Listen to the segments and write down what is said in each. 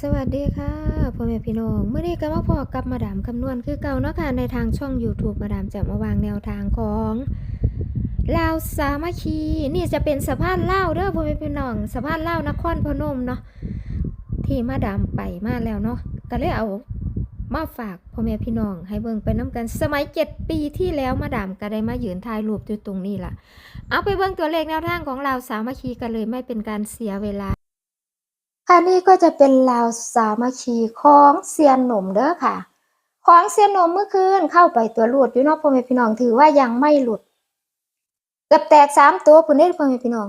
สวัสดีค่ะพ่อแม่พี่น้องเมื่อนี้ก็มาพอกับมาดามคำนวณคือเก่าเนาะค่ะในทางช่อง YouTube มาดามจะมาวางแนวทางของลาวสามัคคีนี่จะเป็นสะพานลาเด้อพ่อแม่พี่น้องสะพานลานครพนมเนาะที่มาดามไปมาแล้วเนาะก็เลยเอามาฝากพ่อแม่พี่น้อง ให้เบิ่งไปน้ำกันสมัยเจ็ดปีที่แล้วมาดามก็ได้มายืนถ่ายรูปอยู่ตรงนี้ล่ะ เอาไปเบิ่งตัวเลขแนวทางของลาวสามัคคีกันเลยไม่เป็นการเสียเวลา ค่ะนี่ก็จะเป็นลาวสามัคคีของเซียนหนุ่มเด้อค่ะ ของเซียนหนุ่มเมื่อคืนเข้าไปตัวหลุดอยู่เนอกพ่อแม่พี่น้องถือว่ายังไม่หลุดเกือบแตกสามตัวพุ่นเด้พ่อแม่พี่น้อง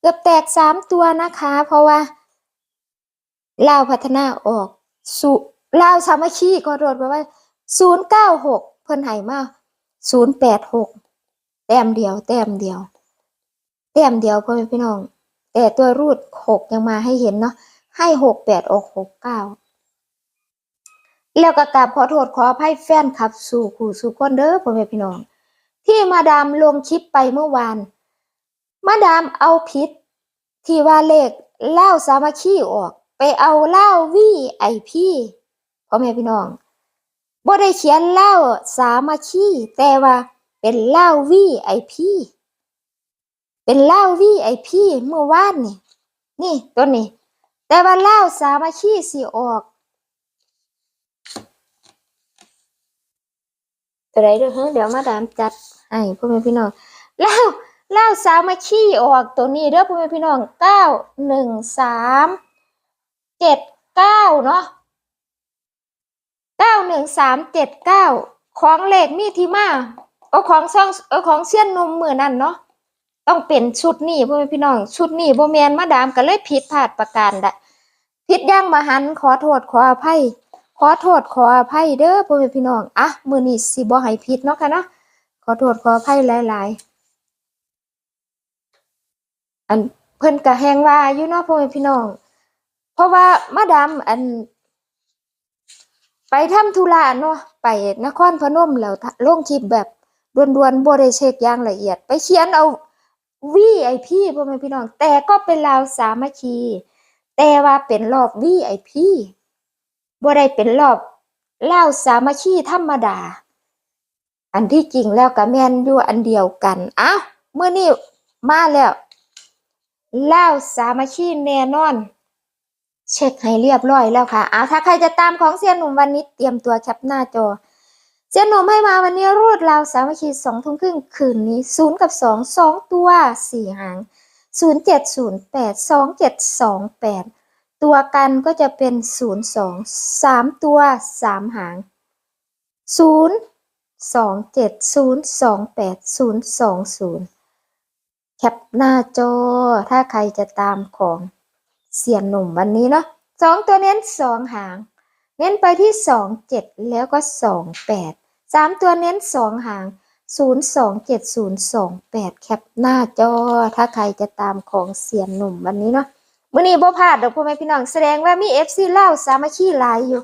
เกือบแตกสามตัวนะคะ เพราะว่าลาวพัฒนาออกสุลาวสามัคคีก็โดดไปว่าศูนย์เก้าหกเพิ่นให้มาศูนย์แปดหกแต้มเดียว แต้มเดียว แต้มเดียวพ่อแม่พี่น้อง แต่ตัวรูดหกยังมาให้เห็นเนาะ ให้หกแปดออกหกเก้าแล้วก็กราบขอโทษขออภัยแฟนคลับ สู่ขู่สู่คนเด้อพ่อแม่พี่น้อง ที่มาดามลงคลิปไปเมื่อวาน มาดามเอาผิดที่ว่าเลขเล่าสามัคคีออก ไปเอาเล่าวีไอพี่พ่อแม่พี่น้องบ่ได้เขียนเล่าสามัคคีแต่ว่าเป็นเล่าวีไอพี่เป็นเหล้าวีไอพี่เมื่อวานนี่ นี่ตัวนี้ แต่ว่าเหล้าสามัคคีสิออก ตัวไหนเด้อเฮ้ยเดี๋ยวมาดามจัดให้พ่อแม่พี่น้องเหล้าเหล้าสามัคคีออกตัวนี้เด้อพ่อแม่พี่น้องเก้าหนึ่งสามเจ็ดเก้าเนาะเก้าหนึ่งสามเจ็ดเก้าของเลขมีที่มาเอาของซ่องเอาของเสี้ยนนมมือนั่นเนาะ ต้องเป็นชุดนี้พ่อแม่พี่น้อง ชุดนี้บ่แมนมาดามก็เลยผิดพลาดประการใดผิดย่างมหันขอโทษขออภัย ขอโทษขออภัยเด้อพ่อแม่พี่น้องอะมือนี้สิบ่ให้ผิดเนาะค่ะเนาะขอโทษขออภัยหลาย ๆ อันเพิ่นก็แฮงว่าอยู่เนาะพ่อแม่พี่น้อง เพราะว่ามาดามอัน ไปทำธุระเนาะไปนครพนมแล้วลงคลิปแบบด่วนๆบ่ได้เช็คอย่างละเอียด ไปเขียนเอา VIP พ่อแม่พี่น้อง แต่ก็เป็นลาวสามัคคี แต่ว่าเป็นรอบ VIP บ่ได้เป็นรอบลาวสามัคคีธรรมดา อันที่จริงแล้วก็แม่นอยู่อันเดียวกันอ้าวมื้อนี้มาแล้วลาวสามัคคีแน่นอน เช็คให้เรียบร้อยแล้วค่ะอ้าวถ้าใครจะตามของเสียหนุ่มวันนี้เตรียมตัวแคปหน้าจอ เจ๊หนุ่มให้มาวันนี้รูดราวสามัคคีสองทุ่มครึ่งคืนนี้ศูนย์กับสองสองตัวสี่หางศูนย์เจ็ดศูนย์แปดสองเจ็ดสองแปดตัวกันก็จะเป็นศูนย์สองสามตัวสามหางศูนย์สองเจ็ดศูนย์สองแปดศูนย์สองศูนย์แคปหน้าจอถ้าใครจะตามของเสียนหนุ่มวันนี้เนาะสองตัวเน้นสองหาง เน้นไปที่สองเจ็ดแล้วก็สองแปดสามตัวเน้นสองหางศูนย์สองเจ็ดศูนย์สองแปดแคปหน้าจอ ถ้าใครจะตามของเสียนหนุ่มวันนี้เนาะมื่อนี้บ่พลาดดอกพ่อแม่พี่น้องแสดงว่ามีเอฟซีเล่าสามัคคีหลายอยู่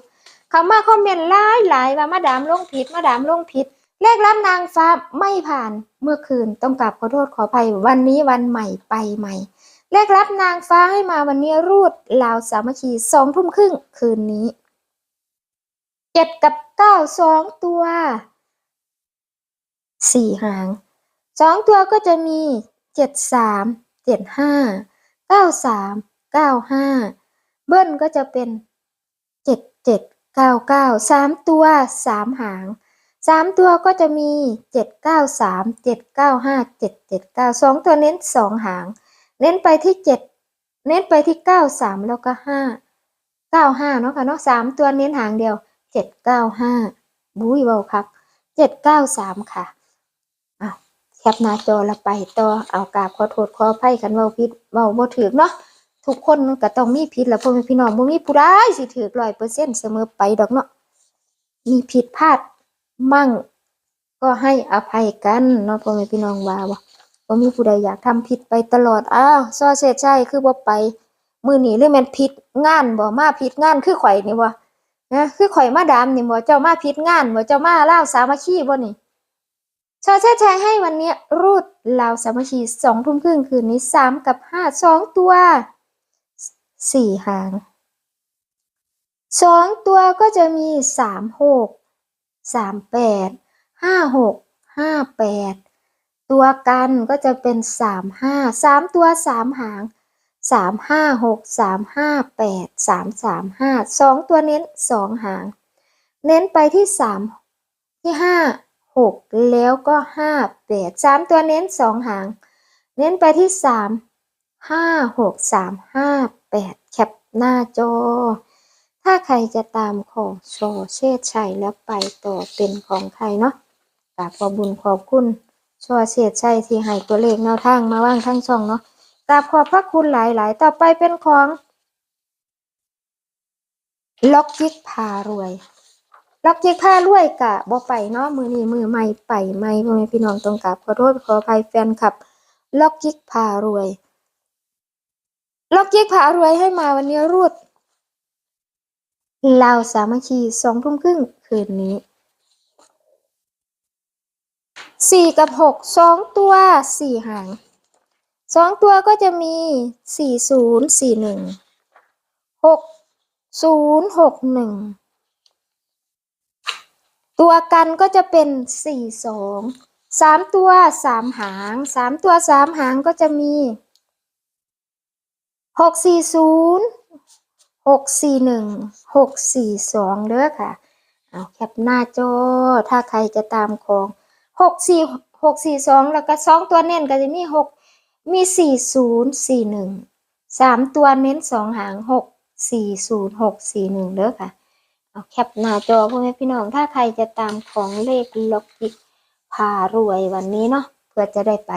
เขามาคอมเมนต์หลายหลายว่ามาดามลงผิดมาดามลงผิดเลขรับนางฟ้าไม่ผ่านเมื่อคืนต้องกราบขอโทษขออภัยวันนี้วันใหม่ไปใหม่เลขรับนางฟ้าให้มาวันนี้รูดลาวสามัคคีสองทุ่มครึ่งคืนนี้ เจ็ดกับเก้าสองตัวสี่หางสองตัวก็จะมีเจ็ดสามเจ็ดห้าเก้าสามเก้าห้าเบิ้ลก็จะเป็นเจ็ดเจ็ดเก้าเก้าสามตัวสามหางสามตัวก็จะมีเจ็ดเก้าสามเจ็ดเก้าห้าเจ็ดเจ็ดเก้าสองตัวเน้นสองหาง เน้นไปที่เจ็ดเน้นไปที่เก้าสามแล้วก็ห้าเก้าห้าเนาะค่ะเนาะสามตัวเน้นหางเดียว เจ็ดเก้าห้าบุ้ยเบาครับเจ็ดเก้าสามค่ะอ้าแคปหน้าจอละไปต่อเอากราบขอโทษขออภัยกันเว้าผิดเว้าบ่ถูกเนาะทุกคนมันก็ต้องมีผิดแหละพ่อแม่พี่น้องบ่มีผู้ใดสิถูกร้อยเปอร์เซ็นต์เสมอไปดอกเนาะมีผิดพลาดมั่ง ก็ให้อภัยกันเนาะพ่อแม่พี่น้องว่าบ่บ่มีผู้ใดอยากทำผิดไปตลอดอ้าวซอเสร็จใช่คือบ่ไป มื้อนี้หรือแม่นผิดงานบ่มาผิดงานคือข่อยนี่บ่ นะคือข่อยมาดามนี่บ่เจ้ามาผิดงานบ่เจ้ามาเล่าสามัคคีบ่นี่ชอแช่แชร์ให้วันนี้รูดลาวสามัคคีสองทุ่มครึ่งคืนนี้สามกับห้าสองตัวสี่หางสองตัวก็จะมีสามหกสามแปดห้าหกห้าแปดตัวกันก็จะเป็นสามห้าสามตัวสามหาง สามห้าหกสามห้าแปดสามสามห้าสองตัวเน้นสองหาง เน้นไปที่สามที่ห้าหกแล้วก็ห้าแปดสามตัวเน้นสองหาง เน้นไปที่สามห้าหกสามห้าแปดแคปหน้าจอ ถ้าใครจะตามของโชเชษชัยแล้วไปต่อเป็นของใครเนาะกราบขอบบุญขอบคุณโชเชษชัยที่ให้ตัวเลขแนวทางมาว่างทั้งช่องเนาะ กราบขอบพระคุณหลาย ๆ ต่อไปเป็นของล็อกจิกพารวยล็อกจิกพารวยกะบ่ไปเนาะมือนี้มือใหม่ไปใหม่พ่อแม่พี่น้องตรงกราบขอโทษขออภัยแฟนคลับล็อกจิกพารวยล็อกจิกพารวยให้มาวันนี้รูดเราสามัคคีสองทุ่มครึ่งคืนนี้สี่กับหกสองตัวสี่หาง สองตัวก็จะมีสี่ศูนย์สี่หนึ่งหกศูนย์หกหนึ่งตัวกันก็จะเป็นสี่สองสามตัวสามหางสามตัวสามหางก็จะมีหกสี่ศูนย์หกสี่หนึ่งหกสี่สองเด้อค่ะ เอาแคปหน้าจอถ้าใครจะตามของหกสี่หกสี่สองแล้วก็สองตัวเน้นก็จะมีหก มีสี่ศูนย์สี่หนึ่งสามตัวเน้นสองหางหกสี่ศูนย์หกสี่หนึ่งเด้อค่ะ เอาแคปหน้าจอพ่อแม่พี่น้องถ้าใครจะตามของเลขล็อกจิกพารวยวันนี้เนาะเพื่อจะได้ไป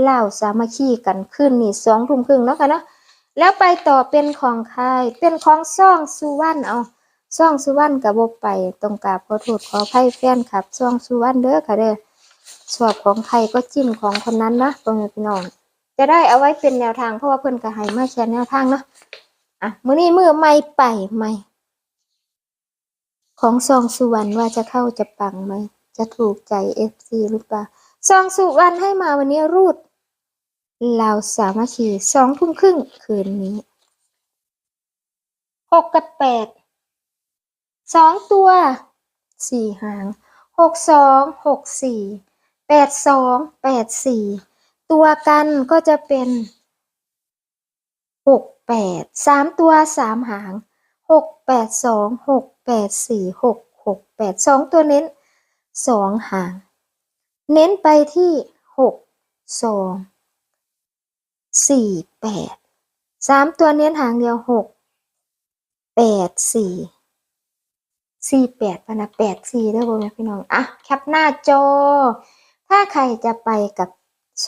เล่าสามัคคีกันขึ้นนี่สองทุ่มครึ่งเนาะค่ะเนาะแล้วไปต่อเป็นของใครเป็นของซ่องสุวรรณเอาซ่องสุวรรณกับบไปตรงกราบขอโทษขออภัยแฟนครับซ่องสุวรรณเด้อค่ะเด้อชอบของใครก็จิ้มของคนนั้นนะตรงนี้พี่น้อง จะได้เอาไว้เป็นแนวทางเพราะว่าเพื่อนก็ให้มาแชร์แนวทางเนาะอะมื้อนี้มือไม่ไปไม่ของซองสุวรรณว่าจะเข้าจะปังไหม จะถูกใจเอฟซีหรือเปล่าซองสุวรรณให้มาวันนี้รูดเราสามัคคีสองทุ่มครึ่งคืนนี้หกกับแปดสองตัวสี่หางหกสองหกสี่แปดสองแปดสี่ ตัวกันก็จะเป็นหกแปดสามตัวสามหางหกแปดสองหกแปดสี่หกหกแปดสองตัวเน้นสองหาง เน้นไปที่หกสองสี่แปดสามตัวเน้นหางเดียวหกแปดสี่สี่แปดพนะแปดสี่ได้บ่แม่พี่น้อง อะ แคปหน้าจอ ถ้าใครจะไปกับ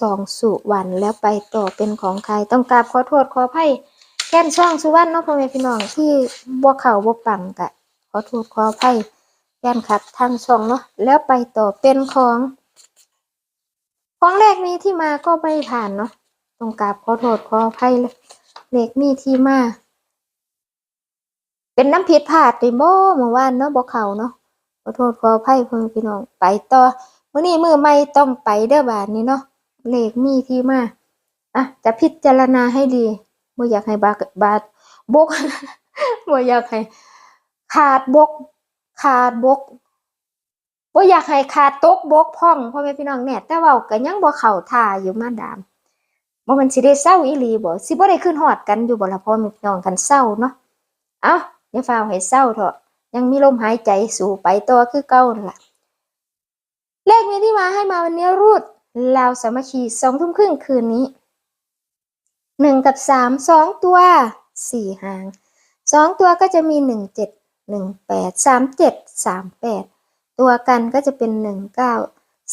สองสุวรรณแล้วไปต่อเป็นของใครต้องกราบขอโทษขออภัยแค่นช่องสุวรรณเนาะพ่อแม่พี่น้องที่บ่เข่าบ่ปังกะขอโทษขออภัยแค่นครับทางช่องเนาะแล้วไปต่อเป็นของ ของแรกนี้ที่มาก็ไม่ผ่านเนาะต้องกราบขอโทษขออภัยเลยเลขมีที่มาเป็นน้ำผิดพลาดติบ่เมื่อวานเนาะบ่เข้าเนาะขอโทษขออภัยเพิ่นพี่น้องไปต่อมื้อนี้มือใหม่ต้องไปเด้อบาดนี้เนาะ เลขมีที่มาอะจะพิจารณาให้ดีบ่อยากให้บาบาดบกบ่อยากให้ขาดบก ขาดบกบ่อยากให้ขาดตกบกพ่องพ่อแม่พี่น้องแน่แต่ว้าก็ยังบ่เข้าท่าอยู่มาดามบ่มันสิได้เศร้าอีหลีบ่สิบ่ได้ขึ้นฮอดกันอยู่บ่ละพ่อแม่พี่น้องกันเศร้าเนาะเอ้าอย่าฟ้าวให้เศร้าเถอะยังมีลมหายใจสู่ไปต่อคือเก่านั่นล่ะเลขนี้ที่มาให้มาวันนี้รูด ลาวสามัคคีสองทุ่มครึ่งคืนนี้หนึ่งกับสามสองตัวสี่หางสองตัวก็จะมีหนึ่งเจ็ดหนึ่งแปดสามเจ็ดสามแปดตัวกันก็จะเป็นหนึ่งเก้า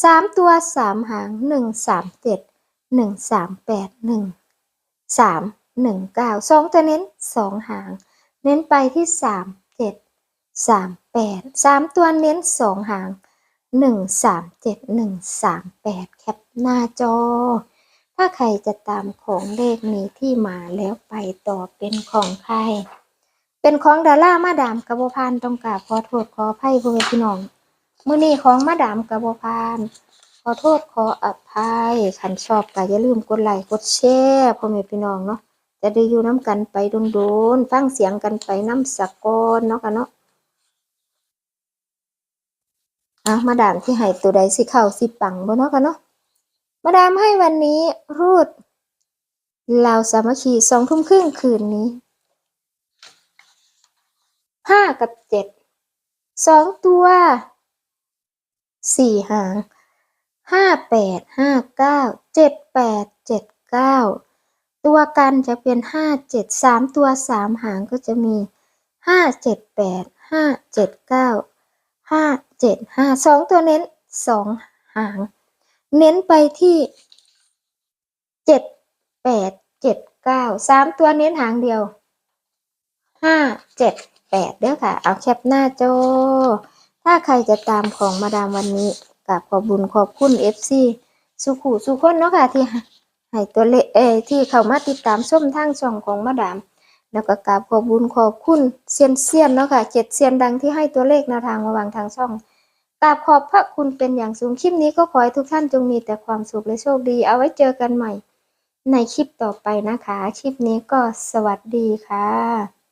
สามตัวสามหางหนึ่งสามเจ็ดหนึ่งสามแปดหนึ่งสามหนึ่งเก้าสองตัวเน้นสองหาง เน้นไปที่สามเจ็ดสามแปดสามตัวเน้นสองหาง หนึ่งสามเจ็ดหนึ่งสามแปดแคปหน้าจอ ถ้าใครจะตามของเลขนี้ที่มาแล้วไปต่อเป็นของใคร เป็นของดารามาดามกระบพานต้องกราบขอโทษขออภัยพ่อแม่พี่น้องมื้อนี้ของมาดามกระบพานขอโทษขออภัยคันชอบก็อย่าลืมกดไลค์กดแชร์พ่อแม่พี่น้องเนาะจะได้อยู่น้ำกันไปโดนๆฟังเสียงกันไปน้ำสะกอนเนาะค่ะเนาะ อะมาดามที่ให้ตัวใดสิเข้าสิปังบ่เนาะค่ะเนาะมาดามให้วันนี้รูดลาวสามัคคีสองทุ่มครึ่งคืนนี้ห้ากับเจ็ดสองตัวสี่หางห้าแปดห้าเก้าเจ็ดแปดเจ็ดเก้าตัวกันจะเป็นห้าเจ็ดสามตัวสามหางก็จะมีห้าเจ็ดแปดห้าเจ็ดเก้า ห้าเจ็ดห้าสองตัวเน้นสองหาง เน้นไปที่เจ็ดแปดเจ็ดเก้าสามตัวเน้นหางเดียวห้าเจ็ดแปดเด้อค่ะ เอาแคปหน้าจอ ถ้าใครจะตามของมาดามวันนี้กับขอบบุญขอบคุณ FC สุขุสุขคนเนาะค่ะที่ให้ตัวเลขเอที่เข้ามาติดตามส้มทางช่องของมาดาม แล้วก็กราบขอบบุญขอบคุณเซียนเซียนเนาะค่ะเจ็ดเซียนดังที่ให้ตัวเลขแนวทางมาวางทางช่องกราบขอบพระคุณเป็นอย่างสูงคลิปนี้ก็ขอให้ทุกท่านจงมีแต่ความสุขและโชคดี เอาไว้เจอกันใหม่ในคลิปต่อไปนะคะ คลิปนี้ก็สวัสดีค่ะ